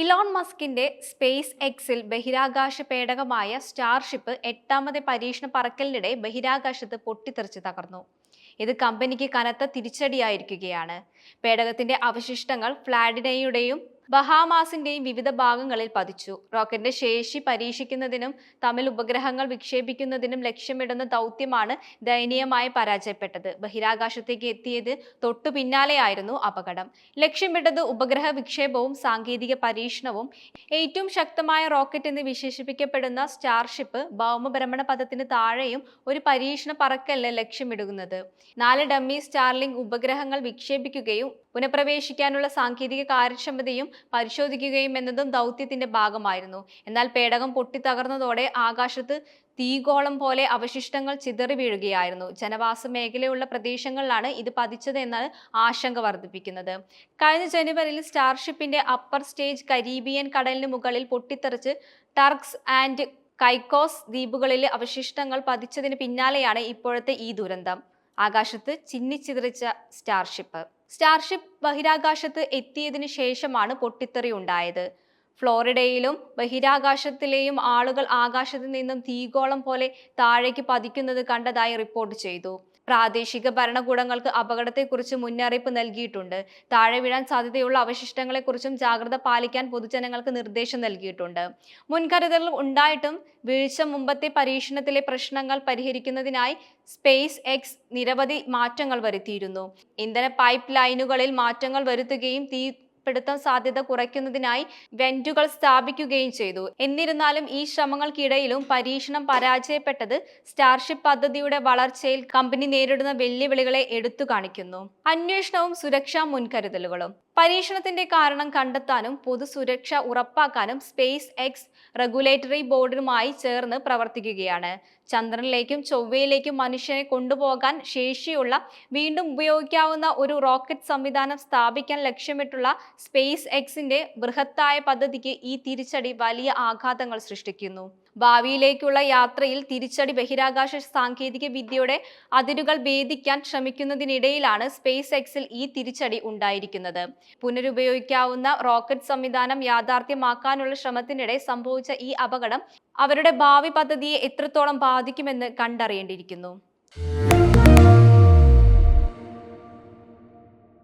Elon മസ്കിന്റെ space എക്സിൽ ബഹിരാകാശ പേടകമായ സ്റ്റാർഷിപ്പ് എട്ടാമത് പരീക്ഷണ പറക്കലിനിടെ ബഹിരാകാശത്ത് പൊട്ടിത്തെറിച്ച് തകർന്നു. ഇത് കമ്പനിക്ക് കനത്ത തിരിച്ചടിയായിരിക്കുകയാണ്. പേടകത്തിന്റെ അവശിഷ്ടങ്ങൾ ഫ്ലാഡിനയുടെയും ബഹാമാസിന്റെയും വിവിധ ഭാഗങ്ങളിൽ പതിച്ചു. റോക്കറ്റിന്റെ ശേഷി പരീക്ഷിക്കുന്നതിനും തമ്മിൽ ഉപഗ്രഹങ്ങൾ വിക്ഷേപിക്കുന്നതിനും ലക്ഷ്യമിടുന്ന ദൗത്യമാണ് ദയനീയമായി പരാജയപ്പെട്ടത്. ബഹിരാകാശത്തേക്ക് എത്തിയത് തൊട്ടു പിന്നാലെയായിരുന്നു അപകടം. ലക്ഷ്യമിട്ടത് ഉപഗ്രഹ വിക്ഷേപവും സാങ്കേതിക പരീക്ഷണവും. ഏറ്റവും ശക്തമായ റോക്കറ്റ് എന്ന് വിശേഷിപ്പിക്കപ്പെടുന്ന സ്റ്റാർഷിപ്പ് ഭൗമഭ്രമണ പഥത്തിന് താഴെയും ഒരു പരീക്ഷണ പറക്കല്ല ലക്ഷ്യമിടുന്നത്. നാല് ഡമ്മി സ്റ്റാർലിംഗ് ഉപഗ്രഹങ്ങൾ വിക്ഷേപിക്കുകയും പുനഃപ്രവേശിക്കാനുള്ള സാങ്കേതിക കാര്യക്ഷമതയും പരിശോധിക്കുകയും എന്നതും ദൗത്യത്തിന്റെ ഭാഗമായിരുന്നു. എന്നാൽ പേടകം പൊട്ടിത്തകർന്നതോടെ ആകാശത്ത് തീഗോളം പോലെ അവശിഷ്ടങ്ങൾ ചിതറി വീഴുകയായിരുന്നു. ജനവാസ മേഖലയുള്ള പ്രദേശങ്ങളിലാണ് ഇത് പതിച്ചത് ആശങ്ക വർദ്ധിപ്പിക്കുന്നത്. കഴിഞ്ഞ ജനുവരിയിൽ സ്റ്റാർഷിപ്പിന്റെ അപ്പർ സ്റ്റേജ് കരീബിയൻ കടലിന് മുകളിൽ പൊട്ടിത്തെറിച്ച് ടർക്സ് ആൻഡ് കൈക്കോസ് ദ്വീപുകളിലെ അവശിഷ്ടങ്ങൾ പതിച്ചതിന് പിന്നാലെയാണ് ഇപ്പോഴത്തെ ഈ ദുരന്തം. ആകാശത്ത് ചിന്നിച്ചിതറിച്ച സ്റ്റാർഷിപ്പ്. സ്റ്റാർഷിപ്പ് ബഹിരാകാശത്ത് എത്തിയതിനു ശേഷമാണ് പൊട്ടിത്തെറി ഉണ്ടായത്. ഫ്ലോറിഡയിലും ബഹിരാകാശത്തിലെയും ആളുകൾ ആകാശത്ത് നിന്നും തീഗോളം പോലെ താഴേക്ക് പതിക്കുന്നത് കണ്ടതായി റിപ്പോർട്ട് ചെയ്തു. പ്രാദേശിക ഭരണകൂടങ്ങൾക്ക് അപകടത്തെക്കുറിച്ച് മുന്നറിയിപ്പ് നൽകിയിട്ടുണ്ട്. താഴെ വീഴാൻ സാധ്യതയുള്ള അവശിഷ്ടങ്ങളെക്കുറിച്ചും ജാഗ്രത പാലിക്കാൻ പൊതുജനങ്ങൾക്ക് നിർദ്ദേശം നൽകിയിട്ടുണ്ട്. മുൻകരുതലുകൾ ഉണ്ടായിട്ടും വീഴ്ച മുമ്പത്തെ പരീക്ഷണത്തിലെ പ്രശ്നങ്ങൾ പരിഹരിക്കുന്നതിനായി സ്പേസ് എക്സ് നിരവധി മാറ്റങ്ങൾ വരുത്തിയിരുന്നു. ഇന്ധന പൈപ്പ് ലൈനുകളിൽ മാറ്റങ്ങൾ വരുത്തുകയും തീ പിടുത്തം സാധ്യത കുറയ്ക്കുന്നതിനായി വെന്റുകൾ സ്ഥാപിക്കുകയും ചെയ്തു. എന്നിരുന്നാലും ഈ ശ്രമങ്ങൾക്കിടയിലും പരീക്ഷണം പരാജയപ്പെട്ടത് സ്റ്റാർഷിപ്പ് പദ്ധതിയുടെ വളർച്ചയിൽ കമ്പനി നേരിടുന്ന വെല്ലുവിളികളെ എടുത്തു കാണിക്കുന്നു. അന്വേഷണവും സുരക്ഷാ മുൻകരുതലുകളും. പരീക്ഷണത്തിന്റെ കാരണം കണ്ടെത്താനും പൊതുസുരക്ഷ ഉറപ്പാക്കാനും സ്പേസ് എക്സ് റെഗുലേറ്ററി ബോർഡുമായി ചേർന്ന് പ്രവർത്തിക്കുകയാണ്. ചന്ദ്രനിലേക്കും ചൊവ്വയിലേക്കും മനുഷ്യനെ കൊണ്ടുപോകാൻ ശേഷിയുള്ള വീണ്ടും ഉപയോഗിക്കാവുന്ന ഒരു റോക്കറ്റ് സംവിധാനം സ്ഥാപിക്കാൻ ലക്ഷ്യമിട്ടുള്ള സ്പേസ് എക്സിന്റെ ബൃഹത്തായ പദ്ധതിക്ക് ഈ തിരിച്ചടി വലിയ ആഘാതങ്ങൾ സൃഷ്ടിക്കുന്നു. ഭാവിയിലേക്കുള്ള യാത്രയിൽ തിരിച്ചടി ബഹിരാകാശ സാങ്കേതിക വിദ്യയുടെ അതിരുകൾ ഭേദിക്കാൻ ശ്രമിക്കുന്നതിനിടയിലാണ് സ്പേസ് എക്സിൽ ഈ തിരിച്ചടി ഉണ്ടായിരിക്കുന്നത്. പുനരുപയോഗിക്കാവുന്ന റോക്കറ്റ് സംവിധാനം യാഥാർത്ഥ്യമാക്കാനുള്ള ശ്രമത്തിനിടെ സംഭവിച്ച ഈ അപകടം അവരുടെ ഭാവി പദ്ധതിയെ എത്രത്തോളം ബാധിക്കുമെന്ന് കണ്ടറിയേണ്ടിയിരിക്കുന്നു.